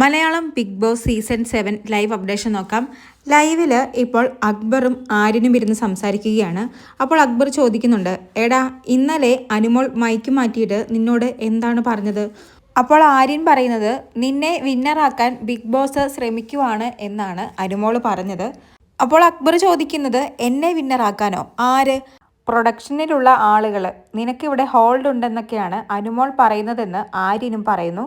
Malayalam big boss season seven live updation നോക്കാം. ലൈവിൽ ഇപ്പോൾ അക്ബറും ആര്യനും ഇരുന്ന് സംസാരിക്കുകയാണ്. അപ്പോൾ അക്ബർ ചോദിക്കുന്നുണ്ട് എടാ ഇന്നലെ അനുമോൾ മൈക്ക് മാറ്റിയിട്ട് നിന്നോട് എന്താണ് പറഞ്ഞത്? അപ്പോൾ ആര്യൻ പറയുന്നത് നിന്നെ വിന്നറാക്കാൻ ബിഗ് ബോസ് ശ്രമിക്കുവാണ് എന്നാണ് അനുമോൾ പറഞ്ഞത്. അപ്പോൾ അക്ബർ ചോദിക്കുന്നത് എന്നെ വിന്നറാക്കാനോ ആര്? പ്രൊഡക്ഷനിലുള്ള ആളുകൾ നിനക്കിവിടെ ഹോൾഡ് ഉണ്ടെന്നൊക്കെയാണ് അനുമോൾ പറയുന്നതെന്ന് ആര്യനും പറയുന്നു.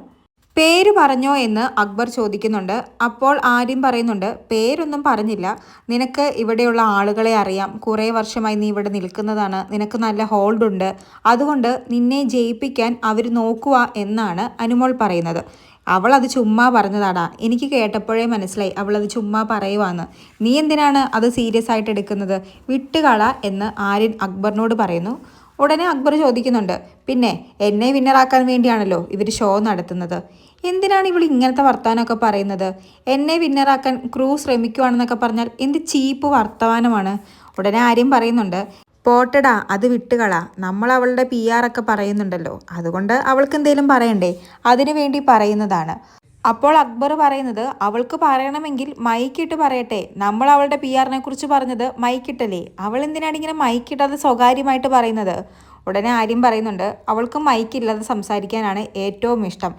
പേര് പറഞ്ഞോ എന്ന് അക്ബർ ചോദിക്കുന്നുണ്ട്. അപ്പോൾ ആര്യം പറയുന്നുണ്ട് പേരൊന്നും പറഞ്ഞില്ല. നിനക്ക് ഇവിടെയുള്ള ആളുകളെ അറിയാം. കുറേ വർഷമായി നീ ഇവിടെ നിൽക്കുന്നതാണ്. നിനക്ക് നല്ല ഹോൾഡ് ഉണ്ട്. അതുകൊണ്ട് നിന്നെ ജയിപ്പിക്കാൻ അവർ നോക്കുക എന്നാണ് അനുമോൾ പറയുന്നത്. അവൾ അത് ചുമ്മാ പറഞ്ഞതാടാ. എനിക്ക് കേട്ടപ്പോഴേ മനസ്സിലായി. അവൾ അത് ചുമ്മാ പറയുവാന്ന്. നീ എന്തിനാണ് അത് സീരിയസ് ആയിട്ട് എടുക്കുന്നത്? വിട്ടുകള എന്ന് ആര്യൻ അക്ബറിനോട് പറയുന്നു. ഉടനെ അക്ബർ ചോദിക്കുന്നുണ്ട് പിന്നെ എന്നെ വിന്നറാക്കാൻ വേണ്ടിയാണല്ലോ ഇവർ ഷോ നടത്തുന്നത്. എന്തിനാണ് ഇവൾ ഇങ്ങനത്തെ വർത്തമാനമൊക്കെ പറയുന്നത്? എന്നെ വിന്നറാക്കാൻ ക്രൂ ശ്രമിക്കുവാണെന്നൊക്കെ പറഞ്ഞാൽ എന്ത് ചീപ്പ് വർത്തമാനമാണ്? ഉടനെ ആര്യം പറയുന്നുണ്ട് പോട്ടടാ അത് വിട്ടുകള. നമ്മൾ അവളുടെ പി ആർ ഒക്കെ പറയുന്നുണ്ടല്ലോ. അതുകൊണ്ട് അവൾക്ക് എന്തെങ്കിലും പറയണ്ടേ? അതിനു വേണ്ടി പറയുന്നതാണ്. അപ്പോൾ അക്ബർ പറയുന്നത് അവൾക്ക് പറയണമെങ്കിൽ മൈക്കിട്ട് പറയട്ടെ. നമ്മൾ അവളുടെ പി ആറിനെ കുറിച്ച് പറഞ്ഞത് മൈക്കിട്ടല്ലേ. അവൾ എന്തിനാണ് ഇങ്ങനെ മൈക്കിട്ടത് സ്വകാര്യമായിട്ട് പറയുന്നത്? ഉടനെ ആര്യം പറയുന്നുണ്ട് അവൾക്ക് മൈക്കില്ലാതെ സംസാരിക്കാനാണ് ഏറ്റവും ഇഷ്ടം.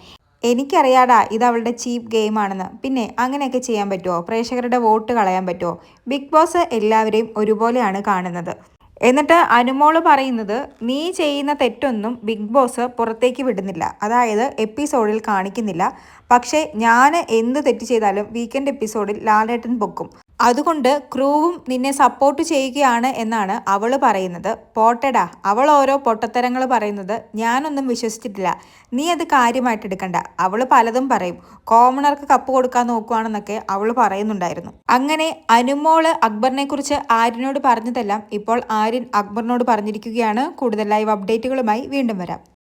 എനിക്കറിയാടാ ഇത് അവളുടെ ചീപ്പ് ഗെയിമാണെന്ന്. പിന്നെ അങ്ങനെയൊക്കെ ചെയ്യാൻ പറ്റുമോ പ്രേക്ഷകരുടെ വോട്ട് കളയാൻ പറ്റുമോ ബിഗ് ബോസ് എല്ലാവരെയും ഒരുപോലെയാണ് കാണുന്നത്. എന്നിട്ട് അനുമോൾ പറയുന്നത് നീ ചെയ്യുന്ന തെറ്റൊന്നും ബിഗ് ബോസ് പുറത്തേക്ക് വിടുന്നില്ല. അതായത് എപ്പിസോഡിൽ കാണിക്കുന്നില്ല. പക്ഷേ ഞാൻ എന്ത് തെറ്റ് ചെയ്താലും വീക്കെൻഡ് എപ്പിസോഡിൽ ലാലേട്ടൻ പൊക്കും. അതുകൊണ്ട് ക്രൂവും നിന്നെ സപ്പോർട്ട് ചെയ്യുകയാണ് എന്നാണ് അവൾ പറയുന്നത്. പോട്ടടാ അവൾ ഓരോ പൊട്ടത്തരങ്ങൾ പറയുന്നത് ഞാനൊന്നും വിശ്വസിച്ചിട്ടില്ല. നീ അത് കാര്യമായിട്ട് എടുക്കണ്ട. അവൾ പലതും പറയും. കോമണർക്ക് കപ്പ് കൊടുക്കാൻ നോക്കുവാണെന്നൊക്കെ അവൾ പറയുന്നുണ്ടായിരുന്നു. അങ്ങനെ അനുമോൾ അക്ബറിനെ കുറിച്ച് ആര്യനോട് പറഞ്ഞതെല്ലാം ഇപ്പോൾ ആര്യൻ അക്ബറിനോട് പറഞ്ഞിരിക്കുകയാണ്. കൂടുതൽ ലൈവ് അപ്ഡേറ്റുകളുമായി വീണ്ടും വരാം.